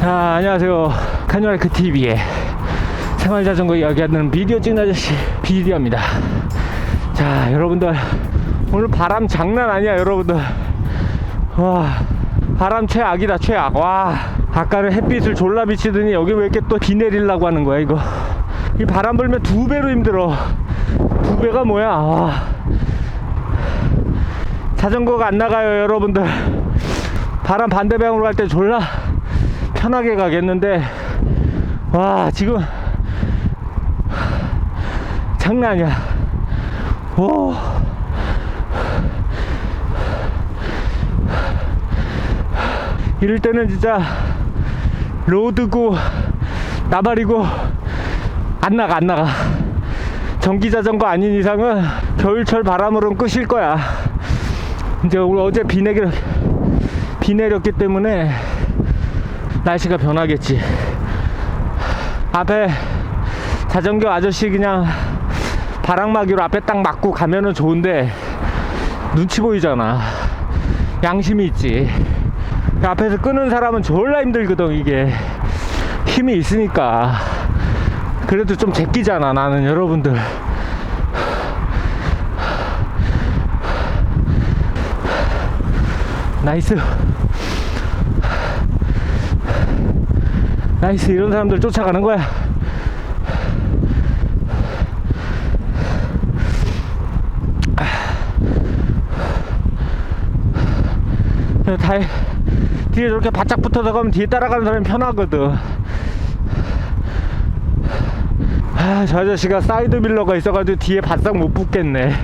자, 안녕하세요. 카니발크 TV의 생활 자전거 이야기하는 비디오 찍는 아저씨 비디오입니다. 자, 여러분들 오늘 바람 장난 아니야, 여러분들. 와, 바람 최악이다, 최악. 와, 아까는 햇빛을 졸라 비치더니 여기 왜 이렇게 또 비 내리려고 하는 거야, 이거. 이 바람 불면 두 배로 힘들어. 두 배가 뭐야? 와. 자전거가 안 나가요, 여러분들. 바람 반대 방향으로 갈 때 졸라 편하게 가겠는데 와 지금 장난 아니야. 오 이럴 때는 진짜 로드고 나발이고 안 나가 안 나가. 전기 자전거 아닌 이상은 겨울철 바람으로는 끝일 거야. 이제 우리 어제 비 내기 비 내렸기 때문에 날씨가 변하겠지. 앞에 자전거 아저씨 그냥 바람막이로 앞에 딱 맞고 가면은 좋은데 눈치 보이잖아. 양심이 있지. 그 앞에서 끄는 사람은 졸라 힘들거든 이게 힘이 있으니까. 그래도 좀 제끼잖아 나는 여러분들. 나이스. 나이스 이런 사람들 쫓아가는 거야. 야, 다 뒤에 저렇게 바짝 붙어서 가면 뒤에 따라가는 사람이 편하거든. 아, 저 아저씨가 사이드 밀러가 있어가지고 뒤에 바싹 못 붙겠네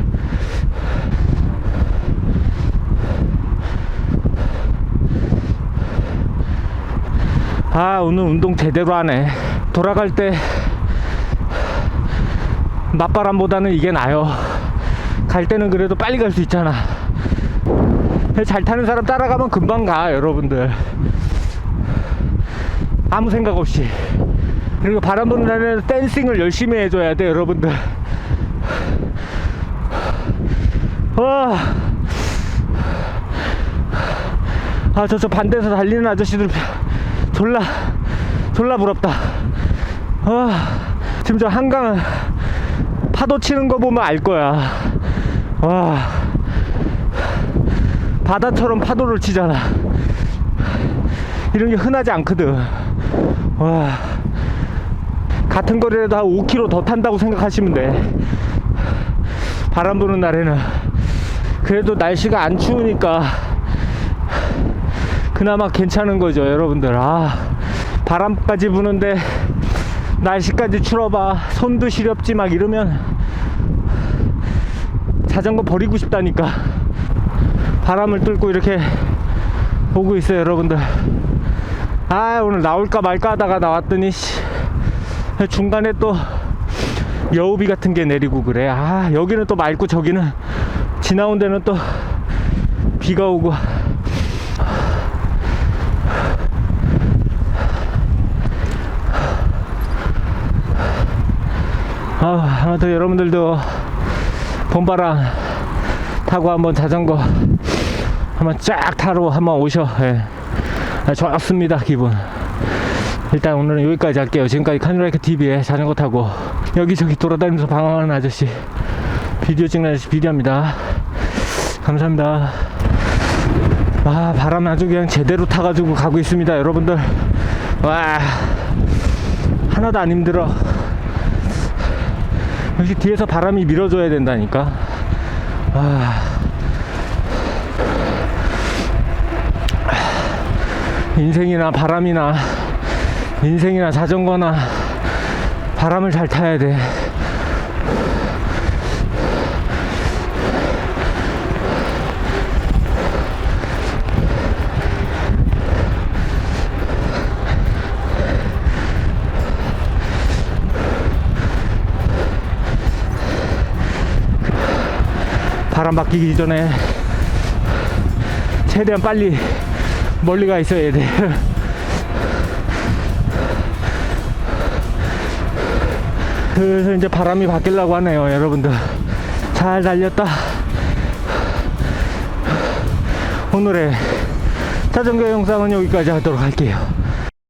아 오늘 운동 제대로 하네. 돌아갈 때 맞바람보다는 이게 나요 갈 때는 그래도 빨리 갈 수 있잖아. 잘 타는 사람 따라가면 금방 가 여러분들. 아무 생각 없이. 그리고 바람 부는 날에는 댄싱을 열심히 해줘야 돼 여러분들. 와. 아 저쪽 반대에서 달리는 아저씨들 졸라 졸라 부럽다. 와 지금 저 한강 파도 치는 거 보면 알 거야. 와 바다처럼 파도를 치잖아. 이런 게 흔하지 않거든. 와 같은 거리라도 한 5km 더 탄다고 생각하시면 돼. 바람 부는 날에는 그래도 날씨가 안 추우니까 그나마 괜찮은 거죠, 여러분들. 아, 바람까지 부는데 날씨까지 추워봐. 손도 시렵지 막 이러면 자전거 버리고 싶다니까. 바람을 뚫고 이렇게 오고 있어요, 여러분들. 아, 오늘 나올까 말까 하다가 나왔더니 씨, 중간에 또 여우비 같은 게 내리고 그래. 아, 여기는 또 맑고 저기는 지나온 데는 또 비가 오고. 아, 아무튼 여러분들도 봄바람 타고 한번 자전거 한번 쫙 타러 한번 오셔. 예. 아, 좋았습니다, 기분. 일단 오늘은 여기까지 할게요. 지금까지 카니라이크 TV에 자전거 타고 여기저기 돌아다니면서 방황하는 아저씨 비디오 찍는 아저씨 비디오입니다. 감사합니다. 아, 바람 아주 그냥 제대로 타가지고 가고 있습니다, 여러분들. 와, 하나도 안 힘들어. 역시 뒤에서 바람이 밀어줘야 된다니까. 아. 인생이나 바람이나 인생이나 자전거나 바람을 잘 타야 돼. 바람 바뀌기 전에 최대한 빨리 멀리 가 있어야 돼. 그래서 이제 바람이 바뀌려고 하네요, 여러분들. 잘 달렸다. 오늘의 자전거 영상은 여기까지 하도록 할게요.